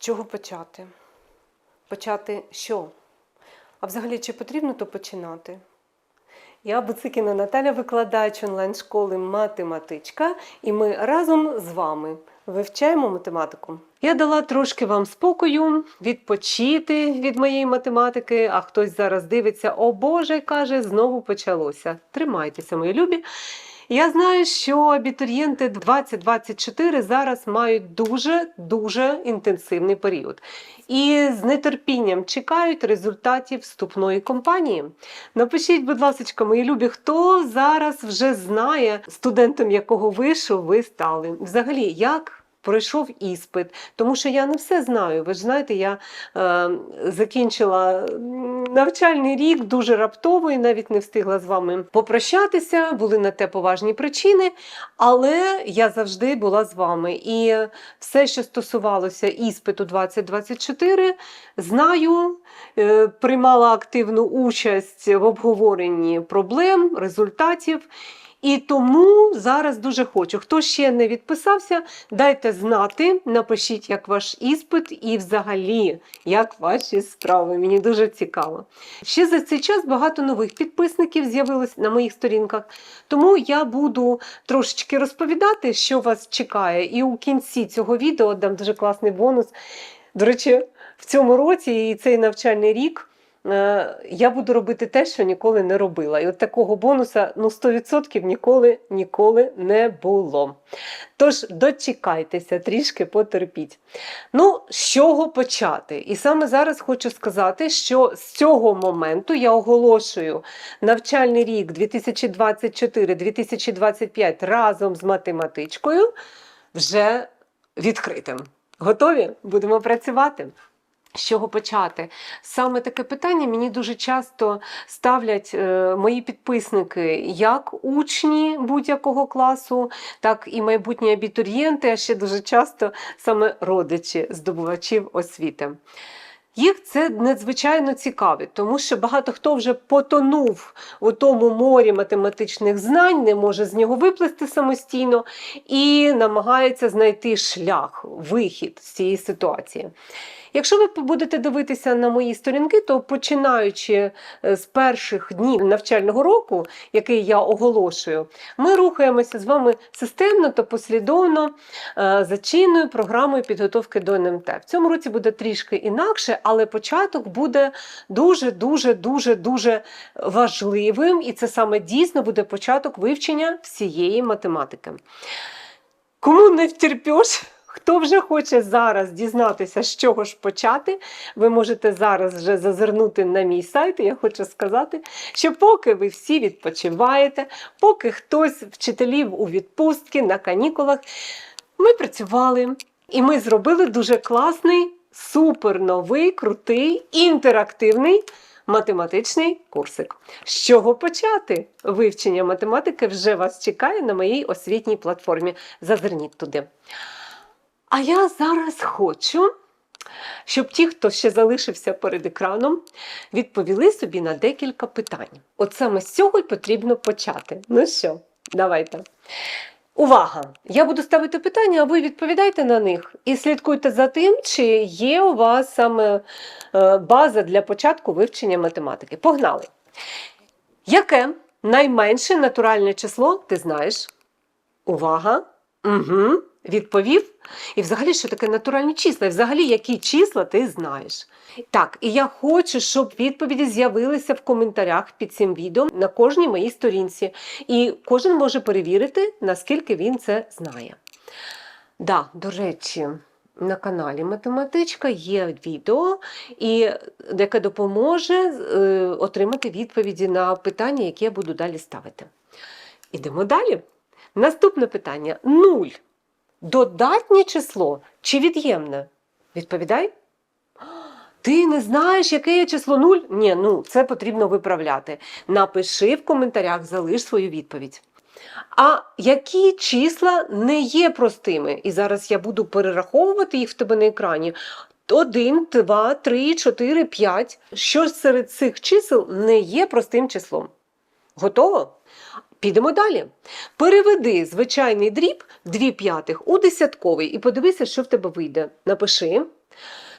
чого почати? Почати що? А взагалі, чи потрібно то починати? Я Буцикіна Наталя, викладач онлайн-школи математичка, і ми разом з вами вивчаємо математику. Я дала трошки вам спокою, відпочити від моєї математики, а хтось зараз дивиться, о Боже, каже, знову почалося. Тримайтеся, мої любі. Я знаю, що абітурієнти 2024 зараз мають дуже-дуже інтенсивний період. І з нетерпінням чекають результатів вступної кампанії. Напишіть, будь ласка, мої любі, хто зараз вже знає, студентом якого вишу ви стали. Взагалі, як пройшов іспит, тому що я не все знаю. Ви ж знаєте, я е, закінчила навчальний рік дуже раптово і навіть не встигла з вами попрощатися. Були на те поважні причини, але я завжди була з вами. І все, що стосувалося іспиту 2024, знаю, е, приймала активну участь в обговоренні проблем, результатів. І тому зараз дуже хочу. Хто ще не відписався, дайте знати, напишіть, як ваш іспит і взагалі, як ваші справи. Мені дуже цікаво. Ще за цей час багато нових підписників з'явилось на моїх сторінках. Тому я буду трошечки розповідати, що вас чекає. І у кінці цього відео дам дуже класний бонус. До речі, в цьому році і цей навчальний рік. Е, Я буду робити те, що ніколи не робила. І от такого бонуса ну 100% ніколи ніколи не було. Тож дочекайтеся, трішки потерпіть. Ну, з чого почати? І саме зараз хочу сказати, що з цього моменту я оголошую навчальний рік 2024-2025 разом з математичкою вже відкритим. Готові? Будемо працювати. З чого почати? Саме таке питання мені дуже часто ставлять е, мої підписники, як учні будь-якого класу, так і майбутні абітурієнти, а ще дуже часто саме родичі здобувачів освіти. Їх це надзвичайно цікавить, тому що багато хто вже потонув у тому морі математичних знань, не може з нього виплисти самостійно і намагається знайти шлях, вихід з цієї ситуації. Якщо ви будете дивитися на мої сторінки, то починаючи е, з перших днів навчального року, який я оголошую, ми рухаємося з вами системно та послідовно е, за чинною програмою підготовки до НМТ. В цьому році буде трішки інакше, але початок буде дуже, дуже, дуже, дуже важливим, і це саме дійсно буде початок вивчення всієї математики. Кому не втерпеш, Хто вже хоче зараз дізнатися, з чого ж почати, ви можете зараз вже зазирнути на мій сайт. Я хочу сказати, що поки ви всі відпочиваєте, поки хтось вчителів у відпустці на канікулах, ми працювали і ми зробили дуже класний, супер новий, крутий, інтерактивний. Математичний курсик. З чого почати? Вивчення математики вже вас чекає на моїй освітній платформі. Зазирніть туди. А я зараз хочу, щоб ті, хто ще залишився перед екраном, відповіли собі на декілька питань. От саме з цього й потрібно почати. Ну що, давайте. Увага! Я буду ставити питання, а ви відповідайте на них і слідкуйте за тим, чи є у вас саме е, база для початку вивчення математики. Погнали! Яке найменше натуральне число ти знаєш? Увага! Угу. Відповів. І взагалі, що таке натуральні числа? І взагалі, які числа ти знаєш? Так, і я хочу, щоб відповіді з'явилися в коментарях під цим відео на кожній моїй сторінці. І кожен може перевірити, наскільки він це знає. Да, до речі, на каналі Математичка є відео, і, яке допоможе е, отримати відповіді на питання, які я буду далі ставити. Ідемо далі. Наступне питання: нуль. Додатнє число чи від'ємне? Відповідай. Ти не знаєш, яке є число нуль? Ні, ну це потрібно виправляти. Напиши в коментарях, залиш свою відповідь. А які числа не є простими? І зараз я буду перераховувати їх в тебе на екрані. 1, 2, 3, 4, 5. Що серед цих чисел не є простим числом? Готово? Підемо далі. Переведи звичайний дріб 2 п'ятих у десятковий і подивися, що в тебе вийде. Напиши.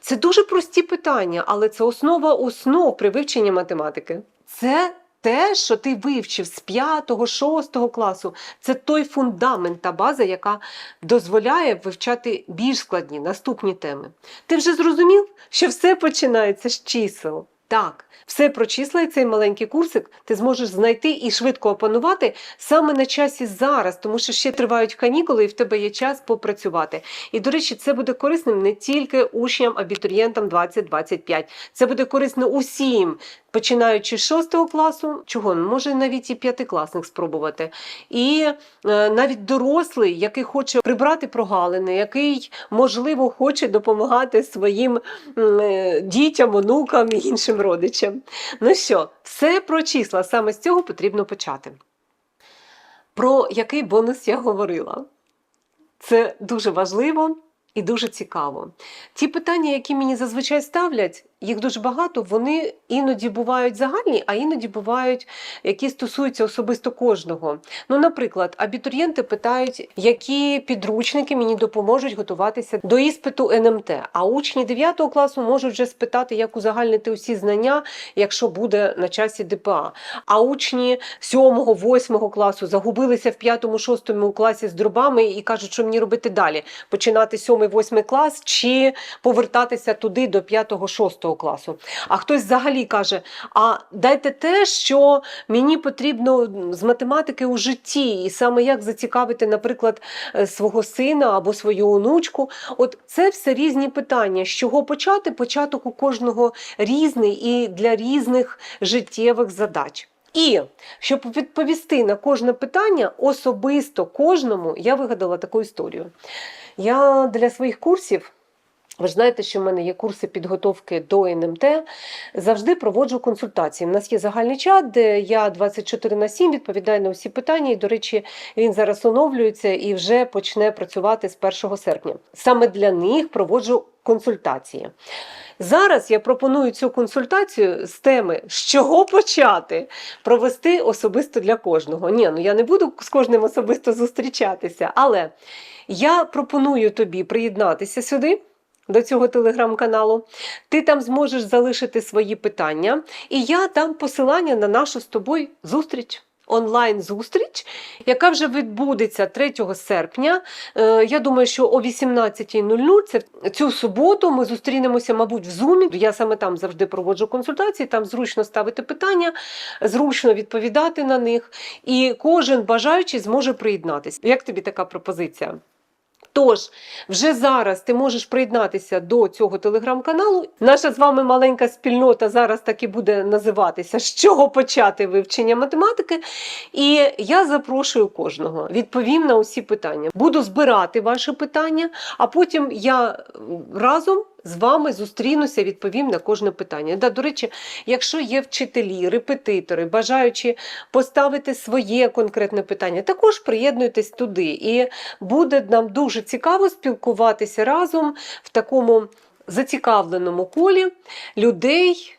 Це дуже прості питання, але це основа основ при вивченні математики. Це те, що ти вивчив з 5-6 класу, це той фундамент та база, яка дозволяє вивчати більш складні наступні теми. Ти вже зрозумів, що все починається з чисел. Так, все про числа і цей маленький курсик ти зможеш знайти і швидко опанувати саме на часі зараз, тому що ще тривають канікули, і в тебе є час попрацювати. І, до речі, це буде корисним не тільки учням, абітурієнтам 2025. Це буде корисно усім, починаючи з 6 класу, чого може навіть і п'ятикласник спробувати. І е, навіть дорослий, який хоче прибрати прогалини, який можливо хоче допомагати своїм е, дітям, онукам і іншим родичам. Ну що, все про числа. Саме з цього потрібно почати. Про який бонус я говорила? Це дуже важливо і дуже цікаво. Ті питання, які мені зазвичай ставлять, їх дуже багато, вони іноді бувають загальні, а іноді бувають, які стосуються особисто кожного. Ну, наприклад, абітурієнти питають, які підручники мені допоможуть готуватися до іспиту НМТ. А учні 9 класу можуть вже спитати, як узагальнити усі знання, якщо буде на часі ДПА. А учні 7-8 класу загубилися в 5-6 класі з дробами і кажуть, що мені робити далі: починати 7-8 клас чи повертатися туди до 5-6 класу. А хтось взагалі каже: а дайте те, що мені потрібно з математики у житті, і саме як зацікавити, наприклад, е, свого сина або свою онучку. От це все різні питання. З чого почати? Початок у кожного різний і для різних життєвих задач. І щоб відповісти на кожне питання, особисто кожному я вигадала таку історію. Я для своїх курсів. Ви ж знаєте, що в мене є курси підготовки до НМТ. Завжди проводжу консультації. У нас є загальний чат, де я 24 на 7 відповідаю на усі питання. І, до речі, він зараз оновлюється і вже почне працювати з 1 серпня. Саме для них проводжу консультації. Зараз я пропоную цю консультацію з теми, з чого почати провести особисто для кожного. Ні, ну я не буду з кожним особисто зустрічатися, але я пропоную тобі приєднатися сюди. До цього телеграм-каналу, ти там зможеш залишити свої питання, і я дам посилання на нашу з тобою зустріч. Онлайн-зустріч, яка вже відбудеться 3 серпня. Е, Я думаю, що о 18.00 це цю суботу ми зустрінемося, мабуть, в Zoom. Я саме там завжди проводжу консультації, там зручно ставити питання, зручно відповідати на них, і кожен бажаючий зможе приєднатися. Як тобі така пропозиція? Тож, вже зараз ти можеш приєднатися до цього телеграм-каналу. Наша з вами маленька спільнота зараз так і буде називатися, з чого почати вивчення математики. І я запрошую кожного, відповім на усі питання. Буду збирати ваші питання, а потім я разом. З вами зустрінуся, відповім на кожне питання. Да, До речі, якщо є вчителі, репетитори, бажаючи поставити своє конкретне питання, також приєднуйтесь туди. І буде нам дуже цікаво спілкуватися разом в такому зацікавленому колі людей.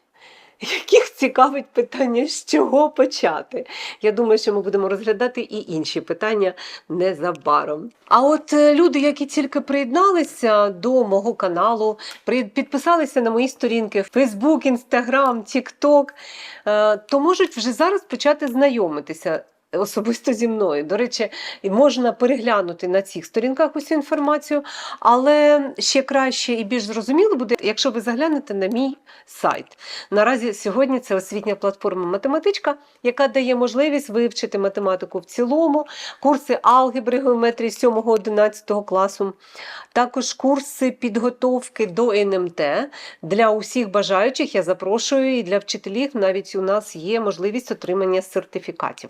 Яких цікавить питання, з чого почати? Я думаю, що ми будемо розглядати і інші питання незабаром. А от е, люди, які тільки приєдналися до мого каналу, підписалися на мої сторінки в Facebook, Instagram, TikTok, е, то можуть вже зараз почати знайомитися. Особисто зі мною. До речі, можна переглянути на цих сторінках усю інформацію, але ще краще і більш зрозуміло буде, якщо ви заглянете на мій сайт. Наразі сьогодні це освітня платформа Математичка, яка дає можливість вивчити математику в цілому, курси алгебри, геометрії 7-11 класу, також курси підготовки до НМТ. Для усіх бажаючих я запрошую і для вчителів навіть у нас є можливість отримання сертифікатів.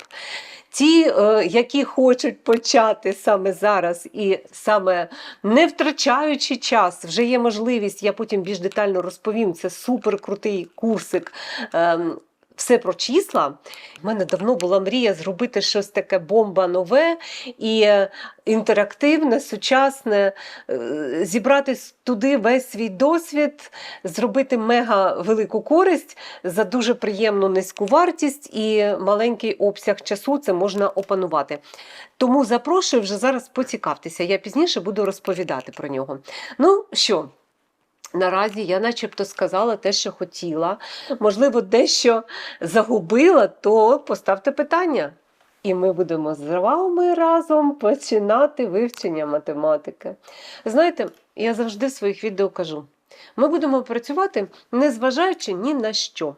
Ті, е, які хочуть почати саме зараз і саме не втрачаючи час, вже є можливість, я потім більш детально розповім. Це супер крутий курсик. Все про числа. У мене давно була мрія зробити щось таке бомба нове і е, інтерактивне, сучасне, е, зібрати туди весь свій досвід, зробити мега велику користь за дуже приємну низьку вартість і маленький обсяг часу це можна опанувати. Тому запрошую вже зараз поцікавтеся. Я пізніше буду розповідати про нього. Ну що? Наразі я начебто сказала те, що хотіла. Можливо, дещо загубила, то поставте питання. І ми будемо з вами разом починати вивчення математики. Знаєте, я завжди в своїх відео кажу: ми будемо працювати, незважаючи ні на що.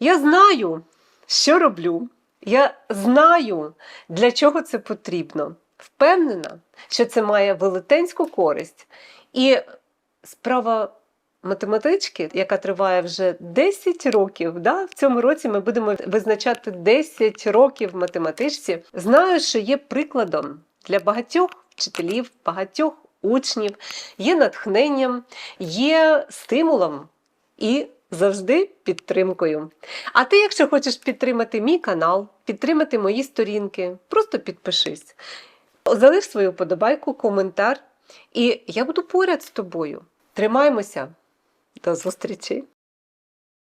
Я знаю, що роблю. Я знаю, для чого це потрібно. Впевнена, що це має велетенську користь. І справа математички, яка триває вже 10 років. Да? В цьому році ми будемо визначати 10 років математичці. Знаю, що є прикладом для багатьох вчителів, багатьох учнів, є натхненням, є стимулом і завжди підтримкою. А ти, якщо хочеш підтримати мій канал, підтримати мої сторінки, просто підпишись. Залиш свою подобайку, коментар, і я буду поряд з тобою. Тримаймося. До зустрічі!